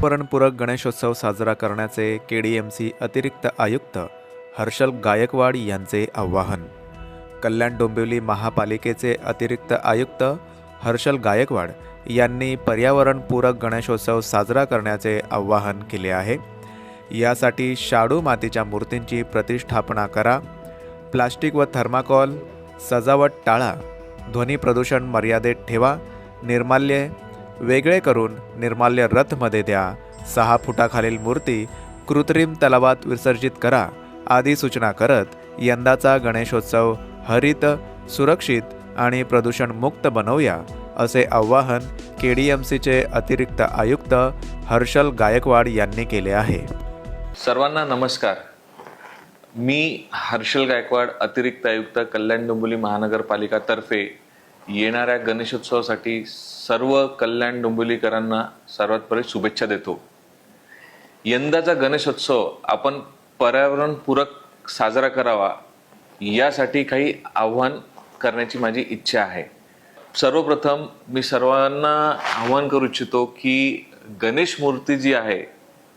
पर्यावरणपूरक गणेशोत्सव साजरा करण्याचे के डी एम सी अतिरिक्त आयुक्त हर्षल गायकवाड यांचे आवाहन. कल्याण डोंबिवली महापालिकेचे अतिरिक्त आयुक्त हर्षल गायकवाड यांनी पर्यावरणपूरक गणेशोत्सव साजरा करण्याचे आवाहन केले आहे. यासाठी शाडू मातीच्या मूर्तींची प्रतिष्ठापना करा प्लास्टिक व थर्माकॉल सजावट टाळा ध्वनी प्रदूषण मर्यादेत ठेवा निर्माल्य वेगळे करून निर्माल्य रथमध्ये द्या. सहा फुटाखालील मूर्ती कृत्रिम तलावात विसर्जित करा. आदी सूचना करत यंदाचा गणेशोत्सव हरित सुरक्षित आणि प्रदूषणमुक्त बनवूया असे आवाहन के डी एम सीचे अतिरिक्त आयुक्त हर्षल गायकवाड यांनी केले आहे. सर्वांना नमस्कार. मी हर्षल गायकवाड अतिरिक्त आयुक्त कल्याण डोंबिवली महानगरपालिकातर्फे येणाऱ्या गणेशोत्सवासाठी सर्व कल्याण डोंबिवलीकरांना सर्वात पहिले शुभेच्छा देतो. यंदाचा गणेशोत्सव आपण पर्यावरणपूरक साजरा करावा यासाठी काही आव्हान करण्याची माझी इच्छा आहे. सर्वप्रथम मी सर्वांना आव्हान करू इच्छितो की गणेश मूर्ती जी आहे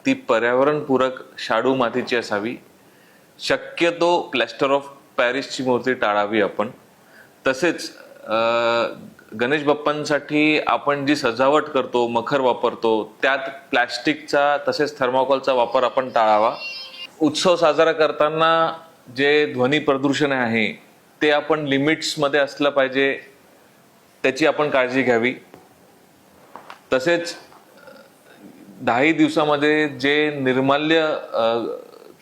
ती पर्यावरणपूरक शाडू मातीची असावी. शक्यतो प्लॅस्टर ऑफ पॅरिसची मूर्ती टाळावी आपण. तसेच गणेश बाप्पांसाठी आपण जी सजावट करतो मखर वापरतो त्यात प्लॅस्टिकचा तसेच थर्माकोलचा वापर आपण टाळावा. उत्सव साजरा करताना जे ध्वनी प्रदूषण आहे ते आपण लिमिट्समध्ये असलं पाहिजे त्याची आपण काळजी घ्यावी. तसेच दहाही दिवसामध्ये जे निर्माल्य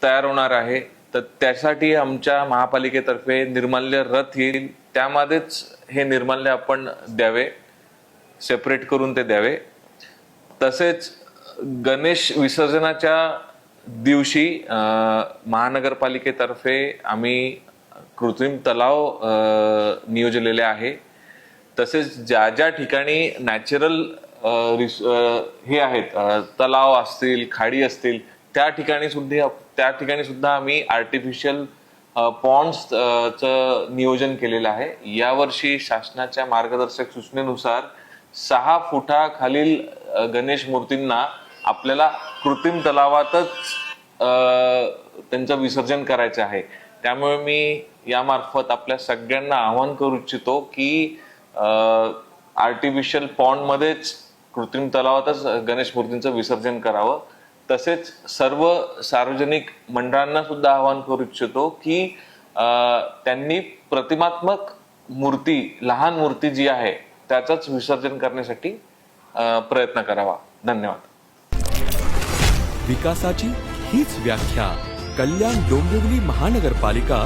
तयार होणार आहे तर त्यासाठी आमच्या महापालिकेतर्फे निर्माल्य रथ येईल. त्यामध्येच हे निर्माल्य आपण द्यावे. सेपरेट करून ते द्यावे. तसेच गणेश विसर्जनाच्या दिवशी महानगरपालिकेतर्फे आम्ही कृत्रिम तलाव नियोजलेले आहे. तसेच ज्या ज्या ठिकाणी नॅचरल हे आहेत तलाव असतील खाडी असतील त्या ठिकाणी सुद्धा त्या ठिकाणी सुद्धा आम्ही आर्टिफिशियल पॉन्ड्स च नियोजन केलेलं आहे. यावर्षी शासनाच्या मार्गदर्शक सूचनेनुसार सहा फुटाखालील गणेश मूर्तींना आपल्याला कृत्रिम तलावातच त्यांचं विसर्जन करायचं आहे. त्यामुळे मी यामार्फत आपल्या सगळ्यांना आवाहन करू इच्छितो की आर्टिफिशियल पॉन्डमध्येच कृत्रिम तलावातच गणेश मूर्तींचं विसर्जन करावं. तसेच सर्व सार्वजनिक मंडळांना सुद्धा आवाहन करू इच्छितो की अं, त्यांनी प्रतिमात्मक मूर्ती लहान मूर्ती जी आहे त्याचंच विसर्जन करण्यासाठी प्रयत्न करावा. धन्यवाद. विकासाची हीच व्याख्या कल्याण डोंबिवली महानगरपालिका